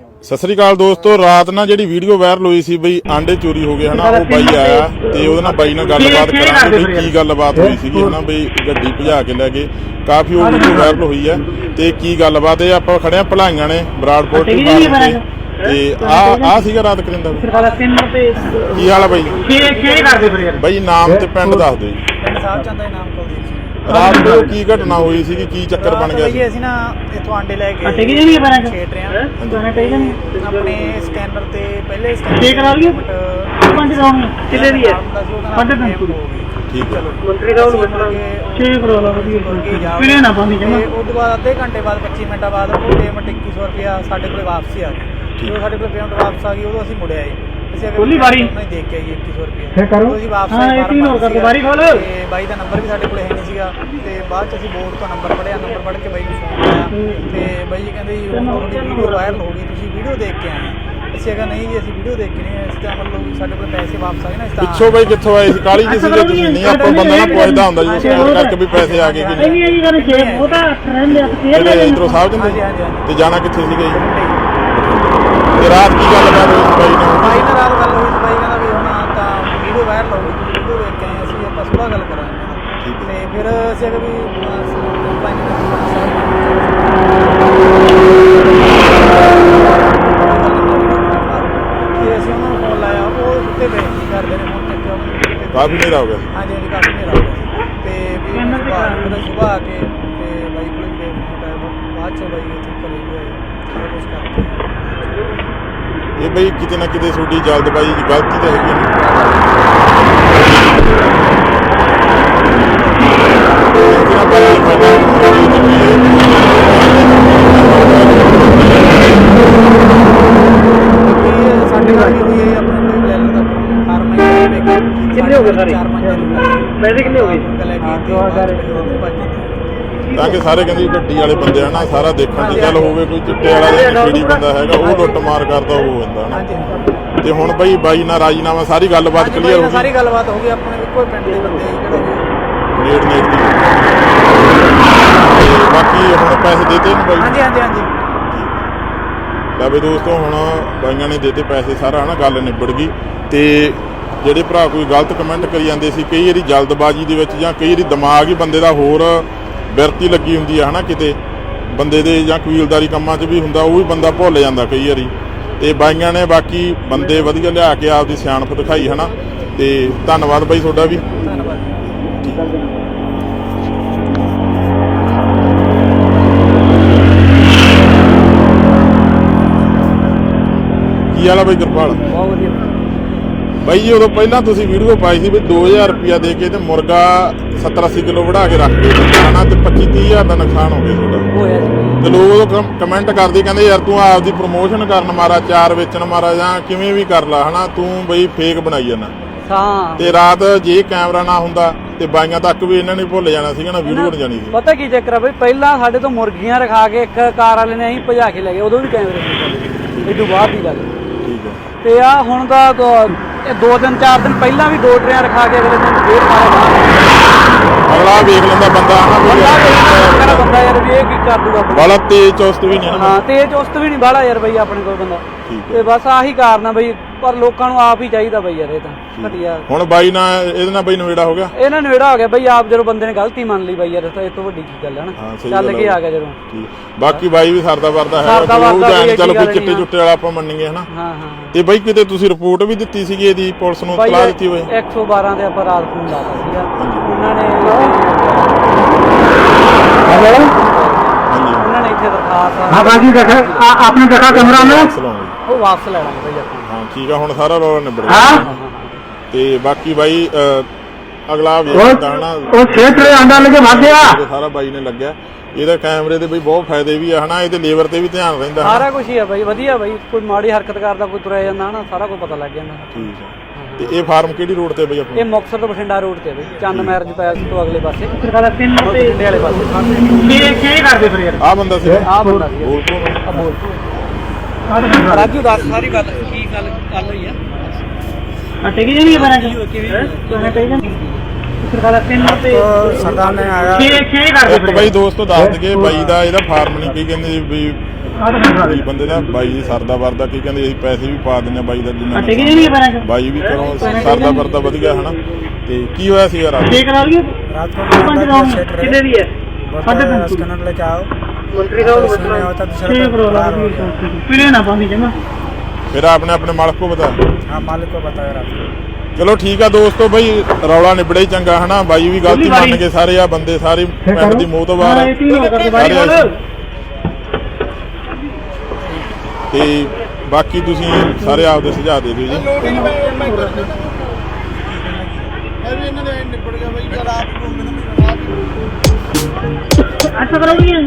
ਸਤਿ ਸ੍ਰੀ ਅਕਾਲ ਦੋਸਤੋ ਰਾਤ ਨਾਲ ਜਿਹੜੀ ਵੀਡੀਓ ਵਾਇਰਲ ਹੋਈ ਸੀ ਬਈ ਆਂਡੇ ਚੋਰੀ ਹੋ ਗਏ ਹਨਾ ਉਹ ਬਾਈ ਆਇਆ ਤੇ ਉਹਦੇ ਨਾਲ ਬਾਈ ਨਾਲ ਗੱਲਬਾਤ ਕਰਾਂਗੇ ਬਈ ਕੀ ਗੱਲਬਾਤ ਹੋਈ ਸੀਗੀ ਹਨਾ ਬਈ ਗੱਡੀ ਭਜਾ ਕੇ ਲੈ ਗਏ। ਕਾਫੀ ਉਹ ਵੀਡੀਓ ਵਾਇਰਲ ਹੋਈ ਹੈ ਤੇ ਕੀ ਗੱਲਬਾਤ ਇਹ ਆਪਾਂ ਖੜੇ ਆ ਭਲਾਈਆਂ ਨੇ ਬਰਾੜਪੁਰ ਜੀ, ਤੇ ਤੇ ਆ ਆ ਸੀਗਾ ਰਾਤ ਕਰਿੰਦਾ ਸਰਕਾਰਾ ਤਿੰਨ ਰੁਪਏ ਕੀ ਹਾਲ ਬਾਈ? ਛੇ ਛੇ ਕਰਦੇ ਫਿਰ ਯਾਰ? ਬਾਈ ਨਾਮ ਤੇ ਪਿੰਡ ਦੱਸ ਦਿਓ ਜੀ। ਪਿੰਡ ਸਾਹਿਬ ਚੰਦ ਦਾ ਨਾਮ ਕੁਲਦੀਪ ਸਿੰਘ ਰਾਤ ਨੂੰ ਕੀ ਘਟਨਾ ਹੋਈ ਸੀਗੀ ਕੀ ਚੱਕਰ ਬਣ ਗਿਆ ਸੀ? ਅਸੀਂ ਨਾ ਇੱਥੋਂ ਆਂਡੇ ਲੈ ਕੇ ਅੱਟੇ ਕੀ ਨਹੀਂ ਬਣਾ ਛੇਟ ਰਹੇ ਹਾਂ। ਤੁਹਾਨੂੰ ਟਾਈਗਾ ਨਹੀਂ ਆਪਣੇ ਸਕੈਨਰ ਤੇ ਪਹਿਲੇ ਸਕੈਨਰ ਛੇ ਕਰਾ ਲਈਏ? ਪੰਜ ਰਾਉਣ ਕਿਲੇ ਦੀ ਹੈ? ਪੰਜ ਦਿਨ ਠੀਕ ਹੈ। ਮੰਤਰੀ ਦਾ ਉਹ ਛੇ ਕਰੋ ਲਾ ਵਧੀਆ ਕਿਲੇ ਨਾ ਪਾਣੀ ਜਮਾ ਤੇ ਉਸ ਤੋਂ ਬਾਅਦ ਅੱਧੇ ਘੰਟੇ ਬਾਅਦ 25 ਮਿੰਟਾਂ ਬਾਅਦ ਉਹ ਪੇਮੈਂਟ 2100 ਰੁਪਇਆ ਸਾਡੇ ਕੋਲੇ ਵਾਪਸ ਆ ਗਈ ਜਦੋਂ ਸਾਡੇ ਕੋਲ ਪੇਮੈਂਟ ਵਾਪਸ ਆ ਗਈ ਉਦੋਂ ਅਸੀਂ ਮੁੜਿਆ ਜੀ ਖੋਲੀ ਵਾਰੀ? ਨਹੀਂ ਦੇਖ ਕੇ ਆਈ 2100 ਰੁਪਇਆ ਫਿਰ ਕਰੋ। ਅਸੀਂ ਵਾਪਸ ਹਾਂ, ਆਏ ਇਹ ਤਿੰਨ ਹੋਰ ਕਰ ਦਿਓ, ਵਾਰੀ ਖੋਲ। ਤੇ ਬਾਈ ਦਾ ਨੰਬਰ ਵੀ ਸਾਡੇ ਕੋਲੇ ਹੈ ਨਹੀਂ ਸੀਗਾ। ਤੇ ਬਾਅਦ ਚ ਅਸੀਂ ਬੋਰਡ ਤੋਂ ਨੰਬਰ ਪੜਿਆ ਨੰਬਰ ਪੜ ਕੇ ਬਾਈ ਨੂੰ ਫੋਨ ਲਾਇਆ। ਤੇ ਬਾਈ ਜੀ ਕਹਿੰਦੇ ਜੀ ਉਹ ਤੁਹਾਡੀ ਵੀਡੀਓ ਵਾਇਰਲ ਹੋ ਗਈ ਤੁਸੀਂ ਵੀਡੀਓ ਦੇਖ ਕੇ ਆਏ। ਅਸੀਂ ਅਗਾ ਨਹੀਂ ਜੀ ਅਸੀਂ ਵੀਡੀਓ ਦੇਖ ਕੇ ਨਹੀਂ ਆਏ, ਅਸੀਂ ਤਾਂ ਮਤਲਬ ਵੀ ਸਾਡੇ ਕੋਲ ਪੈਸੇ ਵਾਪਸ ਆ ਗਏ ਨਾ ਇਸ ਤਾਂ ਪਿੱਛੋਂ ਬਾਈ ਕਿੱਥੋਂ ਆਏ ਸੀ? ਕਾਲੀ ਜੀ ਸੀਗੇ ਤੁਸੀਂ? ਨਹੀਂ ਆਪਾਂ ਬੰਦਾ ਨਾ ਪੁੱਛਦਾ ਹੁੰਦਾ ਜੀ ਸਕੈਨ ਕਰਕੇ ਵੀ ਪੈਸੇ ਆ ਗਏ ਕਿ ਨਹੀਂ ਨਹੀਂ ਨਹੀਂ ਗੱਲ ਛੇ ਉਹ ਤਾਂ ਰਹਿੰਦੇ ਆ ਲੈ ਕਿਹੜੇ ਇਧਰੋਂ ਸਾਹਿਬ ਜੰਦੇ। ਤੇ ਜਾਣਾ ਕਿੱਥੇ ਸੀਗਾ ਜੀ? ਤੇ ਰਾਤ ਕੀ ਗੱਲ ਬਾਤ ਹੋਈ ਸੀ ਬਾਈ ਨਾਲ ਬਾਈ ਨਾਲ ਰਾਤ ਗੱਲ ਹੋਈ ਸੀ ਬਾਈ ਕਹਿੰਦਾ ਵੀ ਹੁਣ ਤਾਂ ਵੀਡੀਓ ਵਾਇਰਲ ਹੋ ਗਈ ਵੀਡੀਓ ਦੇਖ ਕੇ ਸੁਬਾਹ ਗੱਲ ਕਰਾਂਗੇ। ਠੀਕ ਤੇ ਫਿਰ ਅਸੀਂ ਅਗਾ ਵੀ ਪੰਜ ਤੇ ਅਸੀਂ ਉਹਨਾਂ ਨੂੰ ਫੋਨ ਲਾਇਆ ਉਹ ਸੁੱਤੇ ਪਏ ਸੀ ਕਰਦੇ ਨੇ ਫੋਨ ਚੱਕਿਆ ਉਹਨਾਂ ਨੇ ਕਾਫੀ ਹਨੇਰਾ ਹੋ ਗਿਆ। ਹਾਂਜੀ ਹਾਂਜੀ ਕਾਫੀ ਹਨੇਰਾ ਹੋ ਗਿਆ। ਸੀ ਤੇ ਵੀ ਸੁਬਾਹ ਫਿਰ ਸੁਬਾਹ ਆ ਕੇ ਤੇ ਬਾਈ ਕੋਲ ਵੀ ਗਏ ਬਾਅਦ ਚ ਬਾਈ ਇੱਥੇ ਵੀ ਆਏ ਸਾਰਾ ਕੁਝ ਕਰਕੇ ਇਹ ਬਈ ਕਿਤੇ ਨਾ ਕਿਤੇ ਤੁਹਾਡੀ ਜਲਦਬਾਜ਼ੀ ਦੀ ਗਲਤੀ ਤਾਂ ਹੈਗੀ ਹੈ ਕਿੰਨੇ ਹੋ ਗਏ ਸਾਰੇ? ਚਾਰ ਪੰਜ ਦਿਨ ਪੈਸੇ ਕਿੰਨੇ ਹੋ ਗਏ? ਲੈ ਕੇ ਤੇ ਕਿ ਸਾਰੇ ਕਹਿੰਦੇ ਗੱਡੀ ਵਾਲੇ ਬੰਦੇ ਆ ਨਾ ਸਾਰਾ ਦੇਖਣ ਦੀ ਗੱਲ ਹੋਵੇ ਕੋਈ ਚਿੱਟੇ ਵਾਲਾ ਜਾਂ ਕਿਹੜੀ ਬੰਦਾ ਹੈਗਾ ਉਹ ਲੁੱਟ ਮਾਰ ਕਰਦਾ ਉਹ ਹਾਂਜੀ ਤੇ ਹੁਣ ਬਈ ਬਾਈ ਨਾਲ ਰਾਜੀਨਾਮਾ ਸਾਰੀ ਗੱਲਬਾਤ ਕਲੀਅਰ ਹੋ ਨਾਲ ਸਾਰੀ ਗਈ ਗੱਲਬਾਤ ਹੋ ਗਈ ਆਪਣੇ ਇੱਕੋ ਪਿੰਡ ਦੇ ਬੰਦੇ ਨੇੜ ਨੇੜ ਦੀ ਤੇ ਬਾਕੀ ਹੁਣ ਪੈਸੇ ਦੇਤੇ ਨੇ ਬਾਈ। ਹਾਂਜੀ ਹਾਂਜੀ ਹਾਂਜੀ। ਲੈ ਵੀ ਦੋਸਤੋ ਹੁਣ ਬਾਈਆਂ ਨੇ ਦੇਤੇ ਪੈਸੇ ਸਾਰਾ ਹਨਾ ਗੱਲ ਨਿਬੜ ਗਈ। ਤੇ ਜਿਹੜੇ ਭਰਾ ਕੋਈ ਗਲਤ ਕਮੈਂਟ ਕਰੀ ਜਾਂਦੇ ਸੀ ਕਈ ਵਾਰੀ ਜਲਦਬਾਜ਼ੀ ਦੇ ਵਿੱਚ ਜਾਂ ਕਈ ਵਾਰੀ ਦਿਮਾਗ ਹੀ ਬੰਦੇ ਦਾ ਹੋਰ ਬਿਰਤੀ ਲੱਗੀ ਹੁੰਦੀ ਆ ਹਨਾ ਕਿਤੇ। ਬੰਦੇ ਦੇ ਜਾਂ ਕਬੀਲਦਾਰੀ ਕੰਮਾਂ 'ਚ ਵੀ ਹੁੰਦਾ ਉਹ ਵੀ ਬੰਦਾ ਭੁੱਲ ਜਾਂਦਾ ਕਈ ਵਾਰੀ। ਤੇ ਬਾਈਆਂ ਨੇ ਬਾਕੀ ਬੰਦੇ ਵਧੀਆ ਲਿਆ ਕੇ ਆਪਦੀ ਸਿਆਣਪ ਦਿਖਾਈ ਹਨਾ। ਤੇ ਧੰਨਵਾਦ ਬਾਈ ਤੁਹਾਡਾ ਵੀ। ਕੀ ਆ ਬਾਈ ਕਿਰਪਾਲ? ਬਹੁਤ ਵਧੀਆ। ਬਾਈ ਜੀ ਉਦੋਂ ਪਹਿਲਾਂ ਤੁਸੀਂ ਵੀਡੀਓ ਪਾਈ ਸੀ ਵੀ 2000 ਰੁਪਿਆ ਦੇ ਕੇ ਤੇ ਮੁਰਗਾ 70 80 ਕਿਲੋ ਵੜਾ ਕੇ ਰੱਖ ਕੇ ਖਾਣਾ ਤੇ 25 30000 ਦਾ ਨੁਕਸਾਨ ਹੋ ਗਿਆ ਤੁਹਾਡਾ ਹੋਇਆ ਜੀ। ਤੇ ਲੋਕ ਉਦੋਂ ਕਮੈਂਟ ਕਰਦੇ ਕਹਿੰਦੇ ਯਾਰ ਤੂੰ ਆਪਦੀ ਪ੍ਰੋਮੋਸ਼ਨ ਕਰਨ ਮਾਰਾ ਚਾਰ ਵੇਚਣ ਮਾਰਾ ਜਾਂ ਕਿਵੇਂ ਵੀ ਕਰ ਲਾ ਹਨਾ? ਤੂੰ ਬਈ ਫੇਕ ਬਣਾਈ ਜਾਂਦਾ। ਹਾਂ। ਤੇ ਰਾਤ ਜੇ ਕੈਮਰਾ ਨਾ ਹੁੰਦਾ ਤੇ ਬਾਈਆਂ ਤੱਕ ਵੀ ਇਹਨਾਂ ਨੇ ਭੁੱਲ ਜਾਣਾ ਸੀਗਾ ਨਾ ਵੀਡੀਓ ਬਣ ਜਾਣੀ ਸੀ। ਪਤਾ ਕੀ ਚੱਕਰ ਆ ਬਈ ਪਹਿਲਾਂ ਸਾਡੇ ਤੋਂ ਮੁਰਗੀਆਂ ਰਖਾ ਕੇ ਇੱਕ ਕਾਰ ਵਾਲੇ ਨੇ ਅਸੀਂ ਭਜਾ ਕੇ ਲੈ ਗਏ ਉਦੋਂ ਵੀ ਕੈਮਰੇ ਚੱਲਦੇ ਇਹ ਤੋਂ ਬਾਅਦ ਦੀ ਗੱਲ ਠੀਕ ਹੈ ਤੇ ਆ ਹੁਣ ਦਾ ਦੋ- ਇਹ ਦੋ ਦਿਨ ਚਾਰ ਦਿਨ ਪਹਿਲਾਂ ਵੀ ਦੋ ਟਰੇਆਂ ਰਖਾ ਕੇ ਅਗਲੇ ਦਿਨ ਫੇਰ ਮਾਰਿਆ ਅਗਲਾ ਵੇਖ ਲੈਂਦਾ ਬੰਦਾ ਵੀ ਬੰਦਾ ਯਾਰ ਕਹਿੰਦਾ ਬੰਦਾ ਯਾਰ ਵੀ ਇਹ ਕੀ ਕਰ ਦੂਗਾ। ਬਾਲਾ ਤੇਜ਼ ਚੁਸਤ ਵੀ ਨਹੀਂ ਨਾ ਹਾਂ ਤੇ ਇਹ ਚੁਸਤ ਵੀ ਨਹੀਂ ਬਾਹਲਾ ਯਾਰ ਬਈ ਆਪਣੇ ਕੋਲ ਬੰਦਾ। ਤੇ ਬਸ ਆਹੀ ਕਾਰਨ ਆ ਬਈ ਪਰ ਲੋਕਾਂ ਨੂੰ ਆਪ ਹੀ ਚਾਹੀਦਾ ਬਈ ਯਾਰ ਇਹ ਤਾਂ ਘਟੀਆ ਹੁਣ ਬਾਈ ਨਾਲ ਇਹਦੇ ਨਾਲ ਬਾਈ ਨਵੇੜਾ ਹੋ ਗਿਆ ਇਹਨਾਂ ਨੇੜਾ ਹੋ ਗਿਆ ਬਈ ਆਪ ਜਦੋਂ ਬੰਦੇ ਨੇ ਗਲਤੀ ਮੰਨ ਲਈ ਬਈ ਯਾਰ ਤਾਂ ਇਹ ਤੋਂ ਵੱਡੀ ਕੀ ਗੱਲ ਹੈ ਹਾਂ, ਨਾ ਸਹੀ ਚੱਲ ਗੱਲ ਕੇ ਆ। ਆ ਗਿਆ ਜਦੋਂ ਠੀਕ ਬਾਕੀ ਬਾਈ ਵੀ ਸਰਦਾ ਵਰਦਾ ਹੈ ਸਰਦਾ ਕੋਈ ਉਹ ਵਰਦਾ ਜਾਣ ਕੋਈ ਚੱਲ ਐਡੀ ਕੋਈ ਗੱਲ ਚਿੱਟੇ ਨਹੀਂ ਆ। ਚੁੱਟੇ ਵਾਲਾ ਆਪਾਂ ਮੰਨੀਏ ਹਨਾ ਹਾਂ ਹਾਂ ਹਾਂ ਤੇ ਬਾਈ ਕਿਤੇ ਤੁਸੀਂ ਰਿਪੋਰਟ ਵੀ ਦਿੱਤੀ ਸੀਗੀ ਇਹਦੀ ਪੁਲਿਸ ਨੂੰ ਬਾਈ ਇਤਲਾਹ ਦਿੱਤੀ ਹੋਏ 112 ਤੇ ਆਪਾਂ ਰਾਤ ਫੋਨ ਲਾਤਾ ਸੀਗਾ ਹਾਂਜੀ। ਉਹਨਾਂ ਨੇ ਹਾਂਜੀ ਉਹਨਾਂ ਨੇ ਇੱਥੇ ਦਰਖਾਸਤ हाँ बाजी देखा आ- आपने देखा कैमरा में ਸਲਾਮ ਜੀ ਉਹ ਵਾਪਸ ਲੈ ਲਾਂਗੇ ਬਈ ਆਪਾਂ ਹਾਂ ਠੀਕ ਆ ਹੁਣ ਸਾਰਾ ਰੌਲਾ ਨਿਬੜ ਗਿਆ। ਹਾਂ? ਤੇ ਬਾਕੀ ਬਾਈ ਅਗਲਾ ਵੇਖਦਾ ਹਨਾ ਉਹ ਸਿਹਤ ਆਂਡਾ ਲੈ ਕੇ ਵਾਗਿਆ ਤੇ ਸਾਰਾ ਬਾਈ ਨੇ ਲੱਗਿਆ। ਇਹਦਾ ਕੈਮਰੇ ਦੇ ਬਈ ਬਹੁਤ ਫਾਇਦੇ ਵੀ ਆ ਹਨਾ? ਇਹਦੇ ਲੇਬਰ ਤੇ ਵੀ ਧਿਆਨ ਰਹਿੰਦਾ ਸਾਰਾ ਕੁਝ ਹੀ ਆ ਬਾਈ ਵਧੀਆ ਬਾਈ। ਕੋਈ ਮਾੜੀ ਹਰਕਤ ਕਰਦਾ ਕੋਈ ਤੁਰਿਆ ਜਾਂਦਾ ਹਨਾ? ਸਾਰਾ ਕੁਝ ਪਤਾ ਲੱਗ ਜਾਂਦਾ। ਠੀਕ ਆ। ਤੇ ਇਹ ਫਾਰਮ ਕਿਹੜੀ ਰੋਡ ਤੇ ਬਈ ਆਪਣਾ? ਇਹ ਮੁਕਤਸਰ ਤੋਂ ਬਠਿੰਡਾ ਰੋਡ ਤੇ ਆ ਬਾਈ। ਚੰਦ ਮੈਰਜ ਪੈਲਸ ਤੋਂ ਅਗਲੇ ਪਾਸੇ। ਸਰਕਾਰਾ ਤਿੰਨ ਬਠਿੰਡੇ ਵਾਲੇ ਪਾਸੇ। ਕੀ ਕੀ ਕਰਦੇ ਫਿਰ ਯਾਰ? ਆ ਬੰਦਾ ਸੀ ਆ ਬੋਲ ਬੋਲ ਰਾਜੂ ਦੱਸ ਸਾਰੀ ਗੱਲ ਕੀ ਗੱਲ ਗੱਲ ਹੋਈ ਆ ਅੱਟੇ ਕੀ ਨਹੀਂ ਬਣਾ ਕਿਵੇਂ ਤੁਹਾਨੂੰ ਟਾਈਗਾ ਸਰਕਾਰਾ ਤਿੰਨ ਰੁਪਏ ਸਰਦਾਰ ਨੇ ਆਇਆ ਛੇ ਛੇ ਕਰਦੇ ਇੱਕ ਫਿਰ ਬਾਈ ਦੋਸਤੋ ਦੱਸ ਦਗੇ ਬਾਈ ਦਾ ਇਹਦਾ ਫਾਰਮ ਨਹੀਂ ਕੀ ਕਹਿੰਦੇ ਵੀ ਆਹ ਤਾਂ ਖਾ ਵੀ ਬੰਦੇ ਦਾ ਬਾਈ ਜੀ ਸਰਦਾ ਵਰਦਾ ਕੀ ਕਹਿੰਦੇ ਅਸੀਂ ਪੈਸੇ ਵੀ ਪਾ ਦਿੰਦੇ ਆ ਬਾਈ ਦਾ ਜਿੰਨਾ ਟਿਕ ਨਹੀਂ ਪੈਣਾ ਚ ਬਾਈ ਵੀ ਕਰੋ ਸਰਦਾ ਵਰਦਾ ਵਧੀਆ ਹਨਾ ਤੇ ਕੀ ਹੋਇਆ ਸੀ ਯਾਰ ਟਿਕ ਕਰਾ ਲਈਏ रात को ਪੰਜ मैं ਰੌਣੀ सेट रहे ਕਿੰਨੇ ਦੀ ਹੈ ਸਾਢੇ ਤਿੰਨ ਸੌ कन्नड़ लेके आओ ਮੰਤਰੀ ਸਾਹਿਬ ਨੂੰ इसमें होता तो ਛੇ सर ਕਰੋ ਲਾ फरार हो गया। ਪੀਲੇ ਨਾ ਪਾਵੀ ਜਮਾ ਫਿਰ ਆਪਨੇ ਆਪਣੇ ਮਾਲਕ ਕੋ ਬਤਾ हाँ मालिक को बताया रात को ਚਲੋ ਠੀਕ ਆ ਦੋਸਤੋ ਬਈ ਰੌਲਾ ਨਿਬੜੇ ਹੀ ਚੰਗਾ ਹਨਾ ਬਾਈ ਵੀ ਗਲਤੀ ਪਹਿਲੀ ਵਾਰੀ। ਮੰਨ ਕੇ ਸਾਰੇ ਆ ਬੰਦੇ ਸਾਰੇ ਪਿੰਡ ਦੀ ਮੋਤਬਾਰ ਹਾਂ ਆ ਇਹ ਤੀ ਹੋ ਕਰ ਬਾਰੀ ਸਾਰੇ ਬੋਲ ਤੇ ਬਾਕੀ ਤੁਸੀਂ ਸਾਰੇ ਆਪਦੇ ਸੁਝਾਅ ਦੇ ਦਿਓ ਜੀ ਅੱਛਾ ਕਰਾਉਣੀ ਹੈ